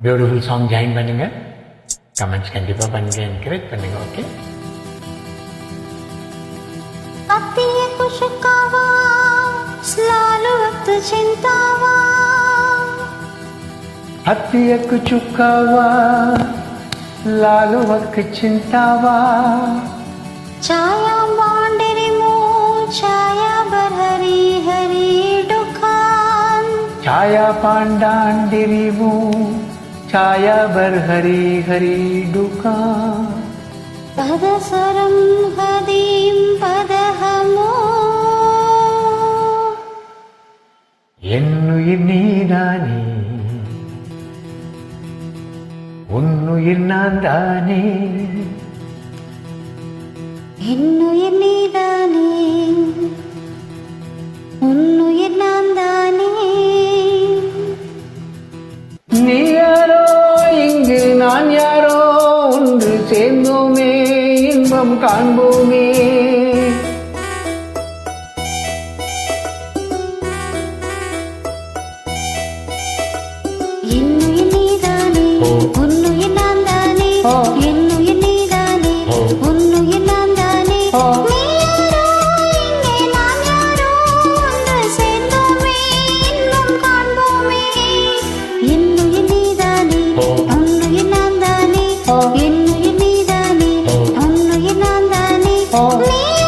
Beautiful song join பண்ணுங்க comments கண்டிப்பாக பண்ணுங்க என்கரேஜ் பண்ணுங்க ஓகே అత్తయ్య కుషకావా స్లాలు వత్తు చింతావా అత్తయ్యకు చుక్కావా లాలు వక్కు చింతావా ఛాయా బాండిరి మో ఛాయా బరహరి హరి డుకాన్ ఛాయా పాండాండిరివు छाया बर हरी हरी डुका। पदसरं हदीं पदहमो। என்னுயிர் நீதானே. உன்னுயிர் நான் தானே என்னுயிர் நீதானே. காண்போமே இன்பம் காண்போமே. இன்னிலேதானே me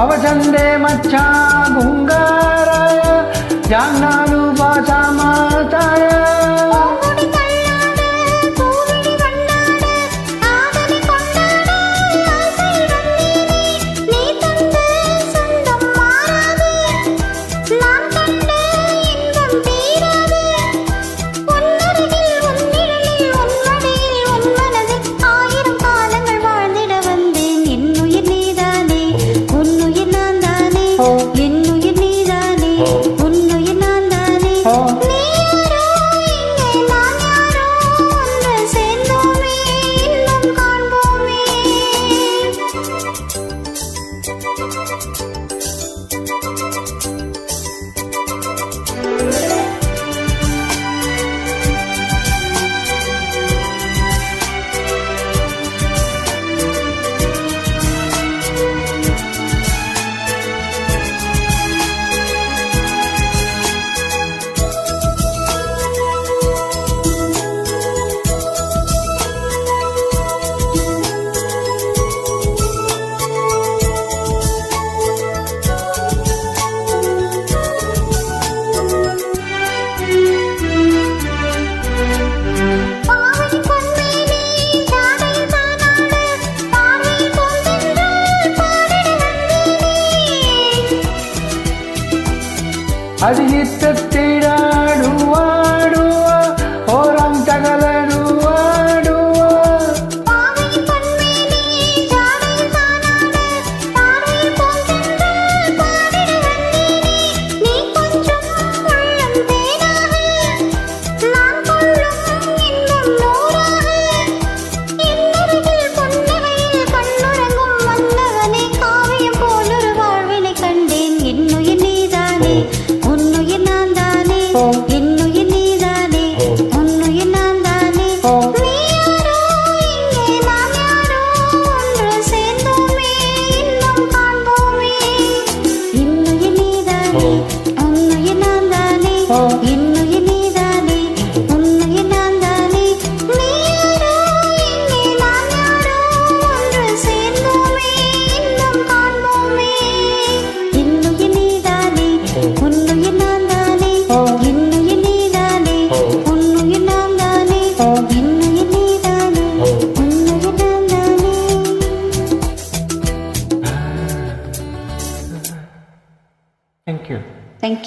అవచందే Maccha గుంగారాయ జాన్నాలు அடியிட்ட தேடா. Oh, you, oh, oh,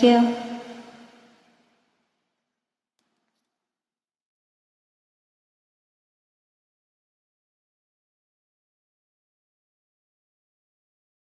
you.